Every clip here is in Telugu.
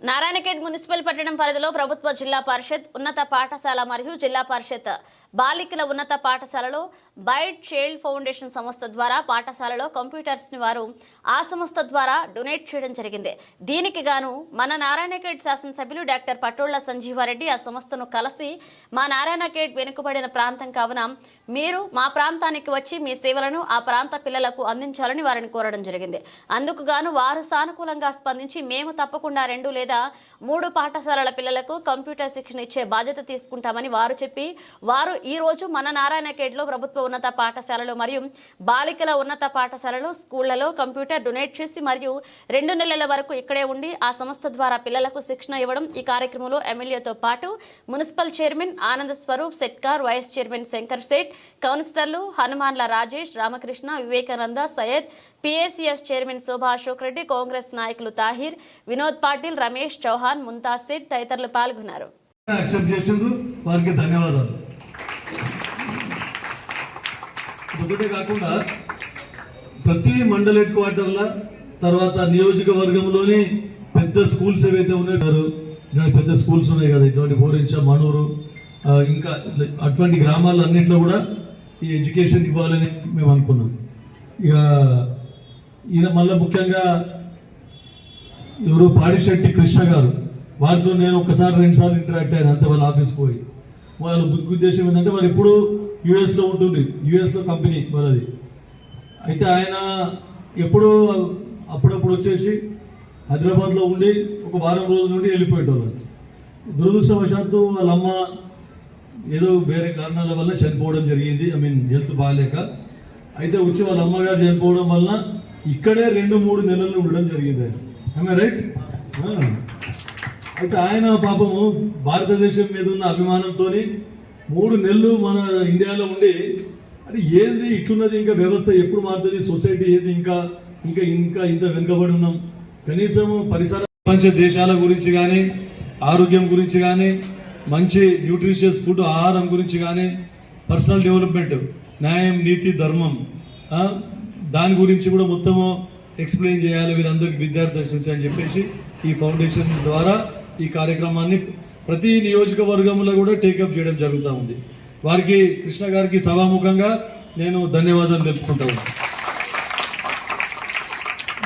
నారాయణఖేడ్ మున్సిపల్ పట్టణం పరిధిలో ప్రభుత్వ జిల్లా పరిషత్ ఉన్నత పాఠశాల మరియు జిల్లా పరిషత్ బాలికల ఉన్నత పాఠశాలలో బైట్ చైల్డ్ ఫౌండేషన్ సంస్థ ద్వారా పాఠశాలలో కంప్యూటర్స్ని వారు ఆ సంస్థ ద్వారా డొనేట్ చేయడం జరిగింది. దీనికి గాను మన నారాయణఖేడ్ శాసనసభ్యులు డాక్టర్ పటోళ్ళ సంజీవారెడ్డి ఆ సంస్థను కలిసి మా నారాయణఖేడ్ వెనుకబడిన ప్రాంతం కావున మీరు మా ప్రాంతానికి వచ్చి మీ సేవలను ఆ ప్రాంత పిల్లలకు అందించాలని వారిని కోరడం జరిగింది. అందుకు గాను వారు సానుకూలంగా స్పందించి మేము తప్పకుండా రెండు లేదా మూడు పాఠశాలల పిల్లలకు కంప్యూటర్ శిక్షణ ఇచ్చే బాధ్యత తీసుకుంటామని వారు చెప్పి వారు ఈ రోజు మన నారాయణఖేడ్లో ప్రభుత్వ ఉన్నత పాఠశాలలు మరియు బాలికల ఉన్నత పాఠశాలలు స్కూళ్ళలో కంప్యూటర్ డొనేట్ చేసి మరియు రెండు నెలల వరకు ఇక్కడే ఉండి ఆ సంస్థ ద్వారా పిల్లలకు శిక్షణ ఇవ్వడం ఈ కార్యక్రమంలో ఎమ్మెల్యేతో పాటు municipal chairman Anand Swaroop Setkar vice chairman Shankar Seth కౌన్సిలర్లు హనుమాన్ల రాజేష్ రామకృష్ణ వివేకానంద సయ్యద్ పిఎస్సిఎస్ చైర్మన్ శోభా అశోక్ రెడ్డి కాంగ్రెస్ నాయకులు తాహిర్ వినోద్ పాటిల్ రమేష్ చౌహాన్ ముంతాజ్ సేట్ తదితరులు పాల్గొన్నారు. యాక్సెప్ట్ చేసిండ్రు. వారికి ధన్యవాదాలు. ఒకటే కాకుండా ప్రతి మండల హెడ్ క్వార్టర్ల తర్వాత నియోజకవర్గంలోని పెద్ద స్కూల్స్ ఏవైతే ఉన్నాయో ఇటువంటి పెద్ద స్కూల్స్ ఉన్నాయి కదా ఇటువంటి బోరించ మనూరు ఇంకా అటువంటి గ్రామాలన్నింటిలో కూడా ఈ ఎడ్యుకేషన్ ఇవ్వాలని మేము అనుకున్నాం. ఇక ఈయన మళ్ళీ ముఖ్యంగా ఎవరు పాడిశెట్టి కృష్ణ గారు వారితో నేను ఒకసారి రెండు సార్లు ఇంటరాక్ట్ అయ్యాను అంతే వాళ్ళ ఆఫీస్కి పోయి. వాళ్ళ ముఖ్య ఉద్దేశం ఏంటంటే వాళ్ళు ఇప్పుడు యుఎస్లో ఉంటుంది యుఎస్లో కంపెనీ వాళ్ళది. అయితే ఆయన ఎప్పుడూ అప్పుడప్పుడు వచ్చేసి హైదరాబాద్లో ఉండి ఒక వారం రోజుల నుండి వెళ్ళిపోయేటోళ్ళు. దురదృష్టవశాత్తు వాళ్ళ అమ్మ ఏదో వేరే కారణాల వల్ల చనిపోవడం జరిగింది. ఐ మీన్ హెల్త్ బాగాలేక. అయితే వచ్చి వాళ్ళ అమ్మగారు చనిపోవడం వల్ల ఇక్కడే రెండు మూడు నెలలు ఉండడం జరిగింది. ఆయన రైట్ అయితే ఆయన పాపము భారతదేశం మీద ఉన్న అభిమానంతో మూడు నెలలు మన ఇండియాలో ఉండి అంటే ఏంది ఇట్టున్నది ఇంకా వ్యవస్థ ఎప్పుడు మారుతుంది? సొసైటీ ఏది ఇంకా? ఇంకా ఇంకా ఇంత వెనుకబడి ఉన్నాం. కనీసం పరిసర ప్రపంచ దేశాల గురించి కానీ ఆరోగ్యం గురించి కానీ మంచి న్యూట్రిషియస్ ఫుడ్ ఆహారం గురించి కానీ పర్సనల్ డెవలప్మెంట్ న్యాయం నీతి ధర్మం దాని గురించి కూడా మొత్తము ఎక్స్ప్లెయిన్ చేయాలి వీరందరికీ విద్యార్థి నుంచి అని చెప్పేసి ఈ ఫౌండేషన్ ద్వారా ఈ కార్యక్రమాన్ని ప్రతి నియోజకవర్గంలో కూడా టేకప్ చేయడం జరుగుతూ ఉంది. వారికి కృష్ణ గారికి సభాముఖంగా నేను ధన్యవాదాలు తెలుపుకుంటాను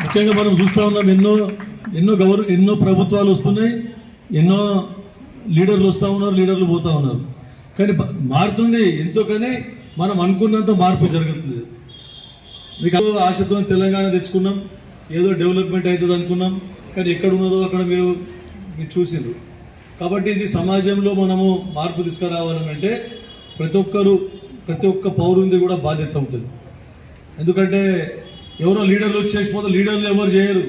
ముఖ్యంగా మనం చూస్తూ ఉన్నాం ఎన్నో ఎన్నో గౌరవ ఎన్నో ప్రభుత్వాలు వస్తున్నాయి ఎన్నో లీడర్లు వస్తూ ఉన్నారు లీడర్లు పోతూ ఉన్నారు. కానీ మారుతుంది ఎంతో కానీ మనం అనుకున్నంత మార్పు జరుగుతుంది. మీకు ఆశతో తెలంగాణ తెచ్చుకున్నాం ఏదో డెవలప్మెంట్ అవుతుంది అనుకున్నాం కానీ ఎక్కడ ఉన్నదో అక్కడ మీరు మీరు చూసిండ్రు. కాబట్టి ఇది సమాజంలో మనము మార్పు తీసుకురావాలని అంటే ప్రతి ఒక్కరు ప్రతి ఒక్క పౌరుంది కూడా బాధ్యత ఉంటుంది. ఎందుకంటే ఎవరో లీడర్లు వచ్చేసిపోతే లీడర్లు ఎవరు చేయరు.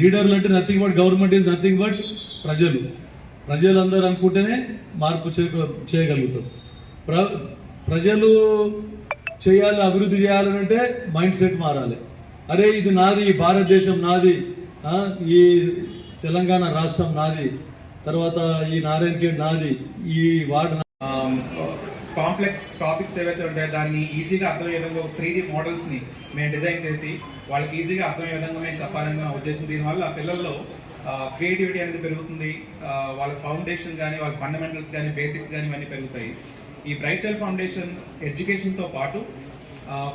లీడర్లు అంటే nothing but government is nothing but ప్రజలు. ప్రజలందరూ అనుకుంటేనే మార్పు చేయ చేయగలుగుతాం ప్ర ప్రజలు చేయాలి అభివృద్ధి చేయాలని అంటే మైండ్ సెట్ మారాలి. అరే ఇది నాది భారతదేశం నాది ఈ తెలంగాణ రాష్ట్రం నాది తర్వాత ఈ నారాయణ ఖేడ్ నాది ఈ వార్డు కాంప్లెక్స్ టాపిక్స్ ఏవైతే ఉంటాయో దాన్ని ఈజీగా అర్థమయ్యే విధంగా త్రీ డి మోడల్స్ని మేము డిజైన్ చేసి వాళ్ళకి ఈజీగా అర్థమయ్యే విధంగా మేము చెప్పాలని నా ఉద్దేశం. దీనివల్ల పిల్లల్లో క్రియేటివిటీ అనేది పెరుగుతుంది. వాళ్ళ ఫౌండేషన్ కానీ వాళ్ళ ఫండమెంటల్స్ కానీ బేసిక్స్ కానీ ఇవన్నీ పెరుగుతాయి. ఈ బ్రైట్ చైల్డ్ ఫౌండేషన్ ఎడ్యుకేషన్తో పాటు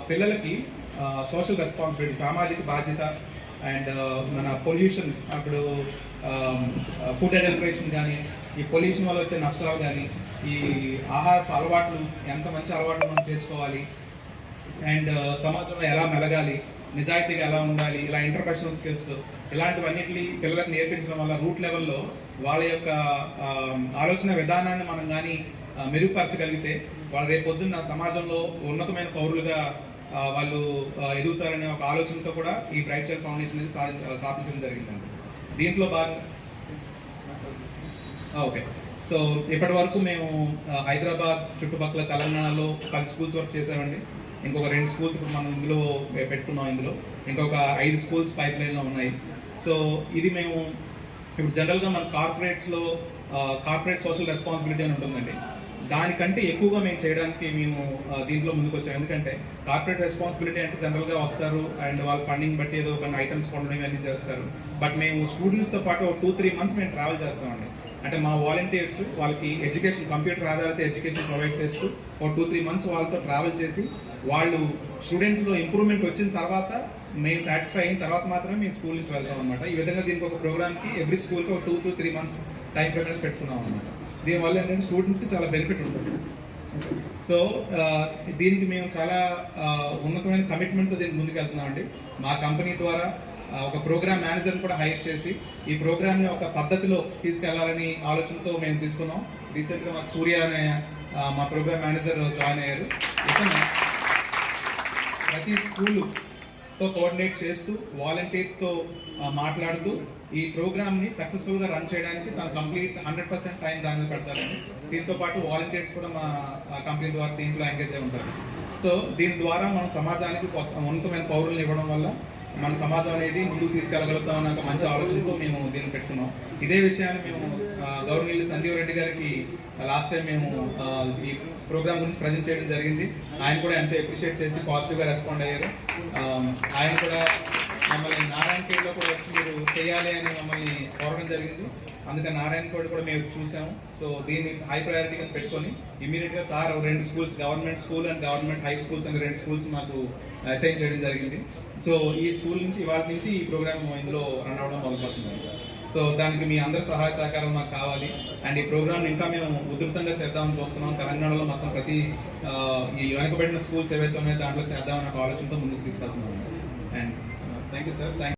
పిల్లలకి సోషల్ రెస్పాన్సిబిలిటీ సామాజిక బాధ్యత అండ్ మన పొల్యూషన్ అప్పుడు ఫుడ్ అడల్ట్రేషన్ కానీ ఈ పొల్యూషన్ వల్ల వచ్చే నష్టాలు కానీ ఈ ఆహారపు అలవాట్లు ఎంత మంచి అలవాట్లు మనం చేసుకోవాలి అండ్ సమాజంలో ఎలా మెలగాలి నిజాయితీగా ఎలా ఉండాలి ఇలా ఇంటర్ప్రెషనల్ స్కిల్స్ ఇలాంటివన్నిటిని పిల్లలకు నేర్పించడం వల్ల రూట్ లెవెల్లో వాళ్ళ యొక్క ఆలోచన విధానాన్ని మనం కానీ మెరుగుపరచగలిగితే వాళ్ళు రేపు పొద్దున్న సమాజంలో ఉన్నతమైన పౌరులుగా వాళ్ళు ఎదుగుతారనే ఒక ఆలోచనతో కూడా ఈ బ్రైట్ చైల్డ్ ఫౌండేషన్ అనేది సాధి- స్థాపించడం జరిగిందండి. దీంట్లో బాగా ఓకే. సో ఇప్పటి వరకు మేము హైదరాబాద్ చుట్టుపక్కల తెలంగాణలో పది స్కూల్స్ వర్క్ చేసామండి ఇంకొక రెండు స్కూల్స్ ఇప్పుడు మనం ఇందులో పెట్టుకున్నాం ఇందులో. ఇంకొక ఐదు స్కూల్స్ పైప్ లైన్లో ఉన్నాయి. సో ఇది మేము ఇప్పుడు జనరల్గా మన కార్పొరేట్స్లో కార్పొరేట్ సోషల్ రెస్పాన్సిబిలిటీ అని ఉంటుందండి. దానికంటే ఎక్కువగా మేము చేయడానికి మేము దీంట్లో ముందుకు వచ్చాము ఎందుకంటే కార్పొరేట్ రెస్పాన్సిబిలిటీ అంటే జనరల్గా వస్తారు అండ్ వాళ్ళ ఫండింగ్ బట్టి ఏదో కొన్ని ఐటమ్స్ కొనడం ఇవన్నీ చేస్తారు. బట్ మేము స్టూడెంట్స్తో పాటు టూ త్రీ మంత్స్ మేము ట్రావెల్ చేస్తామండి. అంటే మా వాలంటీర్స్ వాళ్ళకి ఎడ్యుకేషన్ కంప్యూటర్ ఆధారిత ఎడ్యుకేషన్ ప్రొవైడ్ చేస్తూ ఒక టూ త్రీ మంత్స్ వాళ్ళతో ట్రావెల్ చేసి వాళ్ళు స్టూడెంట్స్లో ఇంప్రూవ్మెంట్ వచ్చిన తర్వాత మేము సాటిస్ఫై అయిన తర్వాత మాత్రమే మేము స్కూల్ నుంచి వెళ్తాం అనమాట ఈ విధంగా దీనికి ఒక ప్రోగ్రామ్కి ఎవ్రీ స్కూల్కి ఒక two to three months time preference పెట్టుకున్నాం అనమాట దీనివల్ల ఏంటంటే స్టూడెంట్స్కి చాలా బెనిఫిట్ ఉంటుంది. సో దీనికి మేము చాలా ఉన్నతమైన కమిట్మెంట్తో దీనికి ముందుకెళ్తున్నాం అండి. మా కంపెనీ ద్వారా ఒక ప్రోగ్రామ్ మేనేజర్ని కూడా హైర్ చేసి ఈ ప్రోగ్రామ్ని ఒక పద్ధతిలో తీసుకెళ్ళాలని ఆలోచనతో మేము తీసుకున్నాం. రీసెంట్గా మాకు సూర్య అనే మా ప్రోగ్రామ్ మేనేజర్ జాయిన్ అయ్యారు. ప్రతి ప్రతి తో కోఆర్డినేట్ చేస్తూ వాలంటీర్స్తో మాట్లాడుతూ ఈ ప్రోగ్రామ్ని సక్సెస్ఫుల్గా రన్ చేయడానికి తను కంప్లీట్ హండ్రెడ్ పర్సెంట్ టైం దాని మీద పెడతారు. దీంతో పాటు వాలంటీర్స్ కూడా మా కంపెనీ ద్వారా దీంట్లో ఎంగేజ్ అయి ఉంటారు. సో దీని ద్వారా మనం సమాజానికి కొత్త ఉన్నతమైన పౌరులను ఇవ్వడం వల్ల మన సమాజం అనేది ముందుకు తీసుకెళ్ళగలుగుతాం అన్న మంచి ఆలోచనతో మేము దీన్ని పెట్టుకున్నాం. ఇదే విషయాన్ని మేము ఆ, గౌరవనీయులు సంజీవ్ రెడ్డి గారికి లాస్ట్ టైం మేము ఈ ప్రోగ్రామ్ గురించి ప్రజెంట్ చేయడం జరిగింది. ఆయన కూడా ఎంతో అప్రిషియేట్ చేసి పాజిటివ్గా రెస్పాండ్ అయ్యారు. ఆయన కూడా మమ్మల్ని నారాయణ పేరులో కూడా వచ్చి మీరు చేయాలి అని మమ్మల్ని కోరడం జరిగింది. అందుకని నారాయణ కోడ్ కూడా మేము చూసాము. సో దీన్ని హై ప్రయారిటీ కింద పెట్టుకొని ఇమీడియట్గా సార్ రెండు schools government school and government high schools అని రెండు స్కూల్స్ మాకు అసైన్ చేయడం జరిగింది. సో ఈ స్కూల్ నుంచి ఇవాళ నుంచి ఈ ప్రోగ్రామ్ ఇందులో రన్ అవ్వడం మొదలుపడుతుంది సో దానికి మీ అందరి సహాయ సహకారం మాకు కావాలి. అండ్ ఈ ప్రోగ్రామ్ ఇంకా మేము ఉధృతంగా చేద్దామని చూస్తున్నాం. తెలంగాణలో మొత్తం ప్రతి ఈ వెనుకబడిన స్కూల్స్ ఏవైతే ఉన్నాయో దాంట్లో చేద్దామని ఒక ఆలోచనతో ముందుకు తీసుకెళ్తున్నాం. And thank you sir. Thank